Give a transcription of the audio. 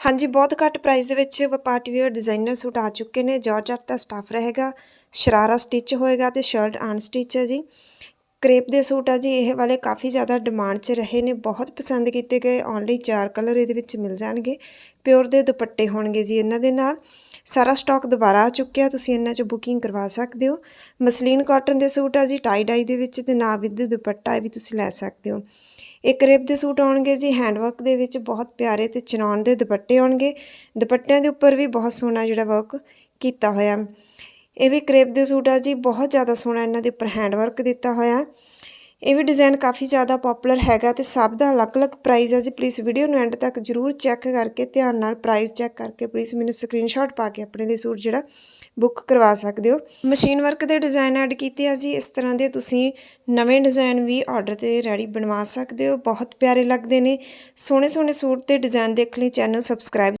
ਹਾਂਜੀ, ਬਹੁਤ ਘੱਟ ਪ੍ਰਾਈਸ ਦੇ ਵਿੱਚ ਪਾਰਟੀ ਵੇਅਰ ਡਿਜ਼ਾਈਨਰ ਸੂਟ ਆ ਚੁੱਕੇ ਨੇ। ਜਾਰਜਟ ਦਾ ਸਟਾਫ ਰਹੇਗਾ। ਸ਼ਰਾਰਾ ਸਟਿਚ ਹੋਏਗਾ ਤੇ ਸ਼ਰਟ ਅਨਸਟਿਚ ਹੈ ਜੀ। ਕਰੇਪ ਦੇ ਸੂਟ ਆ ਜੀ, ਇਹ ਵਾਲੇ ਕਾਫੀ ਜ਼ਿਆਦਾ ਡਿਮਾਂਡ 'ਚ ਰਹੇ ਨੇ, ਬਹੁਤ ਪਸੰਦ ਕੀਤੇ ਗਏ ਓਨਲੀ ਚਾਰ ਕਲਰ ਇਹਦੇ ਵਿੱਚ ਮਿਲ ਜਾਣਗੇ ਪਿਓਰ ਦੇ ਦੁਪੱਟੇ ਹੋਣਗੇ ਜੀ ਇਹਨਾਂ ਦੇ ਨਾਲ। ਸਾਰਾ ਸਟਾਕ ਦੁਬਾਰਾ ਆ ਚੁੱਕਿਆ, ਤੁਸੀਂ ਇਹਨਾਂ 'ਚ ਬੁਕਿੰਗ ਕਰਵਾ ਸਕਦੇ ਹੋ। ਮਸਲੀਨ ਕਾਟਨ ਦੇ ਸੂਟ ਆ ਜੀ ਟਾਈ ਡਾਈ ਦੇ ਵਿੱਚ ਤੇ ਨਾਲ ਵਿਦ ਦੁਪੱਟਾ ਇਹ ਵੀ ਤੁਸੀਂ ਲੈ ਸਕਦੇ ਹੋ। ਇਹ ਕਰੇਪ ਦੇ ਸੂਟ ਆਉਣਗੇ ਜੀ ਹੈਂਡਵਰਕ ਦੇ ਵਿੱਚ ਬਹੁਤ ਪਿਆਰੇ ਤੇ ਚਨੌਨ ਦੇ ਦੁਪੱਟੇ ਆਉਣਗੇ। ਦੁਪੱਟਿਆਂ ਦੇ ਉੱਪਰ ਵੀ ਬਹੁਤ ਸੋਹਣਾ ਜਿਹੜਾ ਵਰਕ ਕੀਤਾ ਹੋਇਆ। ਇਹ ਵੀ ਕਰੇਪ ਦੇ ਸੂਟ ਆ ਜੀ, ਬਹੁਤ ਜ਼ਿਆਦਾ ਸੋਹਣਾ ਇਹਨਾਂ ਦੇ ਉੱਪਰ ਹੈਂਡ ਵਰਕ ਦਿੱਤਾ ਹੋਇਆ। ਇਹ ਵੀ ਡਿਜ਼ਾਈਨ ਕਾਫੀ ਜ਼ਿਆਦਾ ਪਪੂਲਰ ਹੈਗਾ ਤੇ ਸਭ ਦਾ ਅਲੱਗ-ਅਲੱਗ ਪ੍ਰਾਈਸ ਹੈ ਜੀ। ਪਲੀਜ਼ ਵੀਡੀਓ ਨੂੰ ਐਂਡ ਤੱਕ ਜਰੂਰ ਚੈੱਕ ਕਰਕੇ ਧਿਆਨ ਨਾਲ ਪ੍ਰਾਈਸ ਚੈੱਕ ਕਰਕੇ ਪਲੀਜ਼ ਮੈਨੂੰ ਸਕਰੀਨਸ਼ਾਟ ਪਾ ਕੇ ਆਪਣੇ ਲਈ ਸੂਟ ਜਿਹੜਾ ਬੁੱਕ ਕਰਵਾ ਸਕਦੇ ਹੋ। ਮਸ਼ੀਨ ਵਰਕ ਦੇ ਡਿਜ਼ਾਈਨ ਐਡ ਕੀਤੇ ਆ ਜੀ। ਇਸ ਤਰ੍ਹਾਂ ਦੇ ਤੁਸੀਂ ਨਵੇਂ ਡਿਜ਼ਾਈਨ ਵੀ ਆਰਡਰ ਤੇ ਰੈਡੀ ਬਣਵਾ ਸਕਦੇ ਹੋ। ਬਹੁਤ ਪਿਆਰੇ ਲੱਗਦੇ ਨੇ। ਸੋਹਣੇ ਸੋਹਣੇ ਸੂਟ ਤੇ ਡਿਜ਼ਾਈਨ ਦੇਖਣ ਲਈ ਚੈਨਲ ਸਬਸਕ੍ਰਾਈਬ